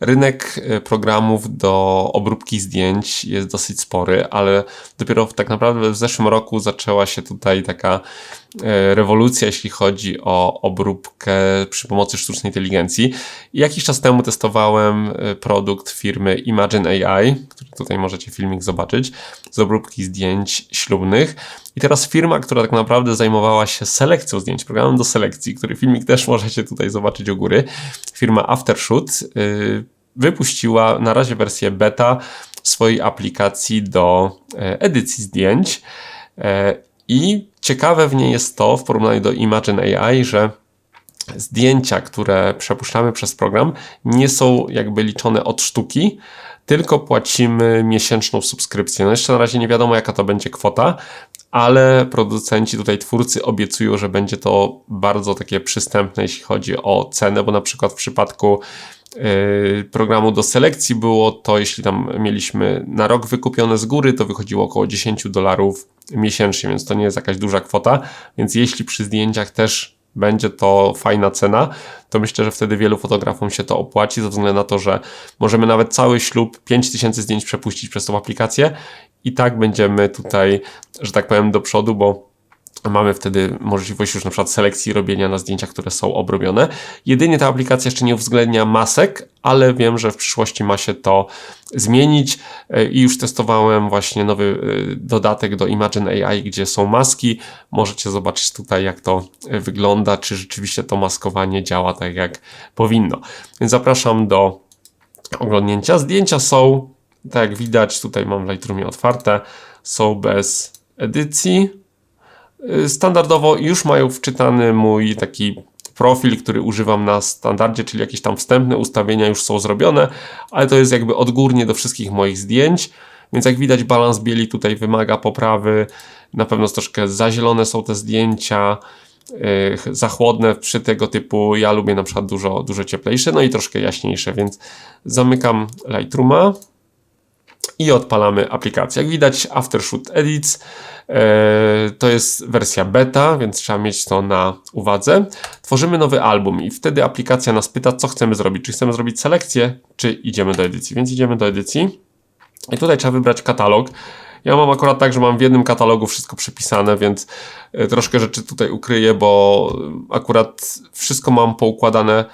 rynek e, programów do obróbki zdjęć jest dosyć spory, ale dopiero tak naprawdę w zeszłym roku zaczęła się tutaj taka rewolucja, jeśli chodzi o obróbkę przy pomocy sztucznej inteligencji. Jakiś czas temu testowałem e, produkt firmy Imagine AI, który tutaj możecie filmik zobaczyć, z obróbki zdjęć ślubnych. I teraz firma, która tak naprawdę zajmowała się selekcją zdjęć, programem do selekcji, który filmik też możecie tutaj zobaczyć u góry, firma Aftershoot, yy, wypuściła na razie wersję beta swojej aplikacji do e, edycji zdjęć. E, I ciekawe w niej jest to, w porównaniu do Imagine AI, że zdjęcia, które przepuszczamy przez program, nie są jakby liczone od sztuki, tylko płacimy miesięczną subskrypcję. No jeszcze na razie nie wiadomo, jaka to będzie kwota, ale producenci, tutaj twórcy obiecują, że będzie to bardzo takie przystępne, jeśli chodzi o cenę, bo na przykład w przypadku yy, programu do selekcji było to, jeśli tam mieliśmy na rok wykupione z góry, to wychodziło około 10 dolarów miesięcznie, więc to nie jest jakaś duża kwota, więc jeśli przy zdjęciach też będzie to fajna cena, to myślę, że wtedy wielu fotografom się to opłaci, ze względu na to, że możemy nawet cały ślub 5000 zdjęć przepuścić przez tą aplikację i tak będziemy tutaj, że tak powiem, do przodu, bo mamy wtedy możliwość już na przykład selekcji robienia na zdjęciach, które są obrobione. Jedynie ta aplikacja jeszcze nie uwzględnia masek, ale wiem, że w przyszłości ma się to zmienić e, i już testowałem właśnie nowy e, dodatek do Imagine AI, gdzie są maski. Możecie zobaczyć tutaj, jak to e, wygląda, czy rzeczywiście to maskowanie działa tak, jak powinno. Więc zapraszam do oglądnięcia. Zdjęcia są, tak jak widać, tutaj mam w Lightroomie otwarte, są bez edycji. Standardowo już mają wczytany mój taki profil, który używam na standardzie, czyli jakieś tam wstępne ustawienia już są zrobione, ale to jest jakby odgórnie do wszystkich moich zdjęć, więc jak widać balans bieli tutaj wymaga poprawy, na pewno troszkę zazielone są te zdjęcia, yy, za chłodne przy tego typu, ja lubię na przykład dużo, dużo cieplejsze, no i troszkę jaśniejsze, więc zamykam Lightrooma i odpalamy aplikację. Jak widać Aftershoot Edits e, to jest wersja beta, więc trzeba mieć to na uwadze. Tworzymy nowy album i wtedy aplikacja nas pyta, co chcemy zrobić. Czy chcemy zrobić selekcję, czy idziemy do edycji. Więc idziemy do edycji i tutaj trzeba wybrać katalog. Ja mam akurat tak, że mam w jednym katalogu wszystko przypisane, więc e, troszkę rzeczy tutaj ukryję, bo akurat wszystko mam poukładane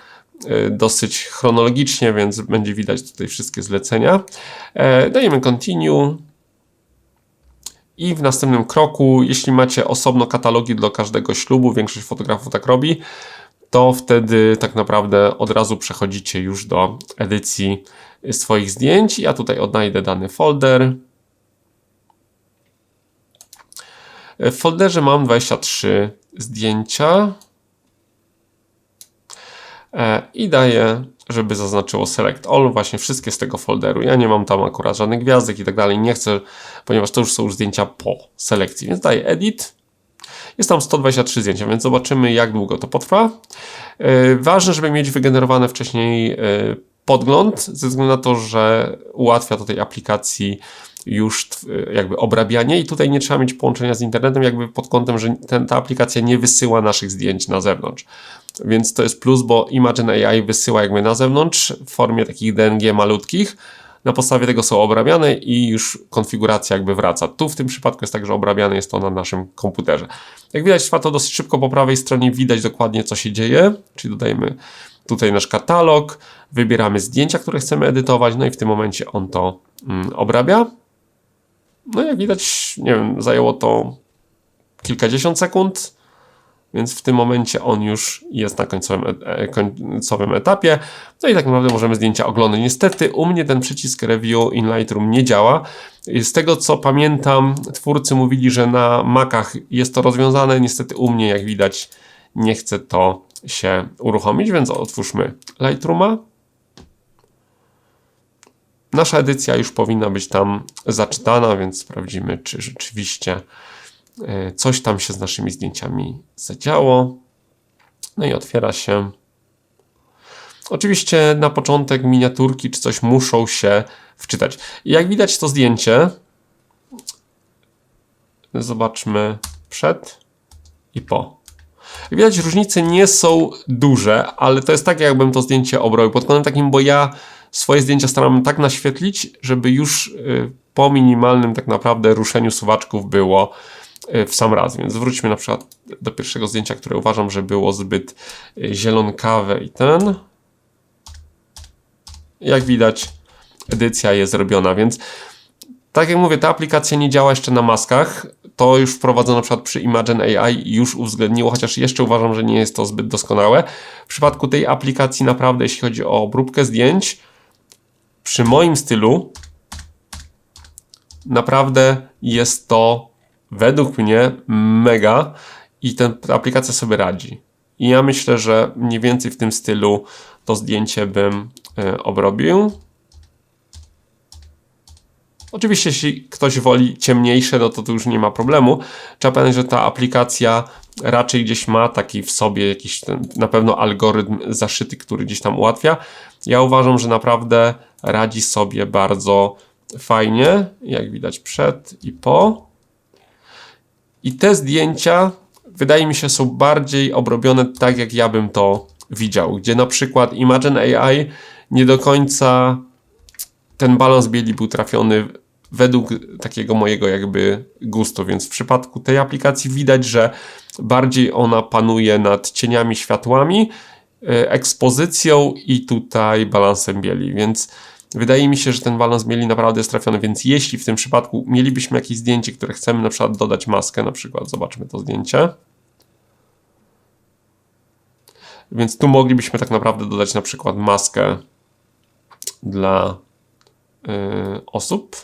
dosyć chronologicznie, więc będzie widać tutaj wszystkie zlecenia. E, dajemy continue. I w następnym kroku, jeśli macie osobno katalogi do każdego ślubu, większość fotografów tak robi, to wtedy tak naprawdę od razu przechodzicie już do edycji swoich zdjęć. Ja tutaj odnajdę dany folder. W folderze mam 23 zdjęcia. E, i daję, żeby zaznaczyło Select All, właśnie wszystkie z tego folderu. Ja nie mam tam akurat żadnych gwiazdek i tak dalej, nie chcę, ponieważ to już są zdjęcia po selekcji, więc daję Edit. Jest tam 123 zdjęcia, więc zobaczymy jak długo to potrwa. E, ważne, żeby mieć wygenerowane wcześniej e, podgląd, ze względu na to, że ułatwia to tej aplikacji już jakby obrabianie i tutaj nie trzeba mieć połączenia z internetem jakby pod kątem, że ten, ta aplikacja nie wysyła naszych zdjęć na zewnątrz. Więc to jest plus, bo Imagine AI wysyła jakby na zewnątrz w formie takich DNG malutkich. Na podstawie tego są obrabiane i już konfiguracja jakby wraca. Tu w tym przypadku jest tak, że obrabiane jest to na naszym komputerze. Jak widać trwa to dosyć szybko, po prawej stronie widać dokładnie co się dzieje, czyli dodajemy tutaj nasz katalog, wybieramy zdjęcia, które chcemy edytować, no i w tym momencie on to mm, obrabia. No jak widać, nie wiem, zajęło to kilkadziesiąt sekund, więc w tym momencie on już jest na końcowym, e, końcowym etapie. No i tak naprawdę możemy zdjęcia oglądać. Niestety u mnie ten przycisk Review in Lightroom nie działa. Z tego co pamiętam, twórcy mówili, że na Macach jest to rozwiązane. Niestety u mnie, jak widać, nie chce to się uruchomić, więc otwórzmy Lightrooma. Nasza edycja już powinna być tam zaczytana, więc sprawdzimy, czy rzeczywiście e, coś tam się z naszymi zdjęciami zadziało. No i otwiera się. Oczywiście na początek miniaturki czy coś muszą się wczytać. jak widać to zdjęcie, zobaczmy przed i po. Widać różnice nie są duże, ale to jest tak jakbym to zdjęcie obrobił pod kątem takim, bo ja swoje zdjęcia staram tak naświetlić, żeby już y, po minimalnym tak naprawdę ruszeniu suwaczków było w sam raz. Więc wróćmy na przykład do pierwszego zdjęcia, które uważam, że było zbyt y, zielonkawe i ten. Jak widać, edycja jest zrobiona, więc tak jak mówię, ta aplikacja nie działa jeszcze na maskach. To już wprowadzono na przykład przy Imagine AI i już uwzględniło, chociaż jeszcze uważam, że nie jest to zbyt doskonałe. W przypadku tej aplikacji naprawdę, jeśli chodzi o obróbkę zdjęć, przy moim stylu naprawdę jest to według mnie mega i ten, ta aplikacja sobie radzi. I ja myślę, że mniej więcej w tym stylu to zdjęcie bym y, obrobił. Oczywiście, jeśli ktoś woli ciemniejsze, no to tu już nie ma problemu. Trzeba pamiętać, że ta aplikacja raczej gdzieś ma taki w sobie jakiś ten, na pewno algorytm zaszyty, który gdzieś tam ułatwia. Ja uważam, że naprawdę radzi sobie bardzo fajnie, jak widać przed i po. I te zdjęcia wydaje mi się są bardziej obrobione tak, jak ja bym to widział, gdzie na przykład Imagine AI nie do końca ten balans bieli był trafiony według takiego mojego jakby gustu, więc w przypadku tej aplikacji widać, że bardziej ona panuje nad cieniami, światłami, e, ekspozycją i tutaj balansem bieli, więc wydaje mi się, że ten balans bieli naprawdę jest trafiony, więc jeśli w tym przypadku mielibyśmy jakieś zdjęcie, które chcemy na przykład dodać maskę, na przykład zobaczmy to zdjęcie, więc tu moglibyśmy tak naprawdę dodać na przykład maskę dla y, osób.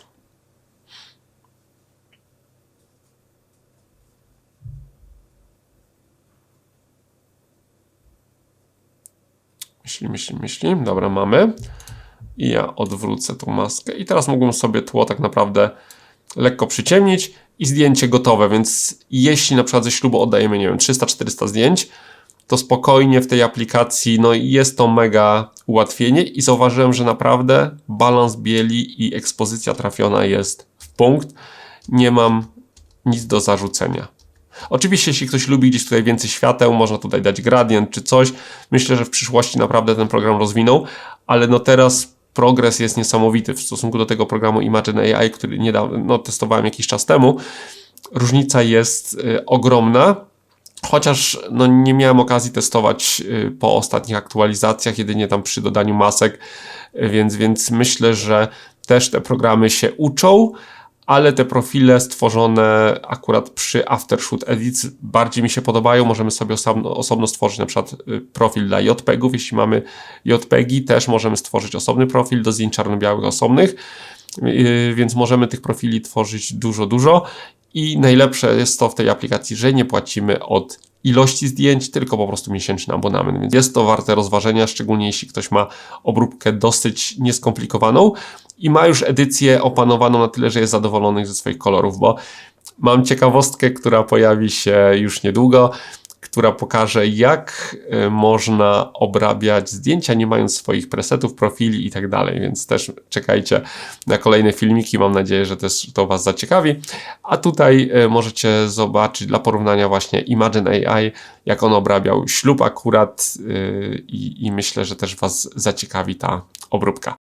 Myśli, myśli, myśli. Dobra, mamy. I ja odwrócę tą maskę. I teraz mógłbym sobie tło tak naprawdę lekko przyciemnić i zdjęcie gotowe, więc jeśli na przykład ze ślubu oddajemy, nie wiem, 300-400 zdjęć, to spokojnie w tej aplikacji, no jest to mega ułatwienie i zauważyłem, że naprawdę balans bieli i ekspozycja trafiona jest w punkt. Nie mam nic do zarzucenia. Oczywiście, jeśli ktoś lubi gdzieś tutaj więcej świateł, można tutaj dać gradient czy coś. Myślę, że w przyszłości naprawdę ten program rozwinął, ale no teraz progres jest niesamowity w stosunku do tego programu Imagine AI, który niedawno no, testowałem jakiś czas temu. Różnica jest y, ogromna. Chociaż no, nie miałem okazji testować y, po ostatnich aktualizacjach, jedynie tam przy dodaniu masek, y, więc, więc myślę, że też te programy się uczą, ale te profile stworzone akurat przy Aftershoot Edits bardziej mi się podobają. Możemy sobie osobno, stworzyć na przykład y, profil dla JPEGów. Jeśli mamy JPEGi, też możemy stworzyć osobny profil do zdjęć czarno-białych osobnych, więc możemy tych profili tworzyć dużo, dużo i najlepsze jest to w tej aplikacji, że nie płacimy od ilości zdjęć, tylko po prostu miesięczny abonament. Więc jest to warte rozważenia, szczególnie jeśli ktoś ma obróbkę dosyć nieskomplikowaną i ma już edycję opanowaną na tyle, że jest zadowolony ze swoich kolorów, bo mam ciekawostkę, która pojawi się już niedługo która pokaże, jak e, można obrabiać zdjęcia, nie mając swoich presetów, profili i tak dalej. Więc też czekajcie na kolejne filmiki. Mam nadzieję, że też to Was zaciekawi. A tutaj e, możecie zobaczyć dla porównania właśnie Imagine AI, jak on obrabiał ślub akurat i, i myślę, że też Was zaciekawi ta obróbka.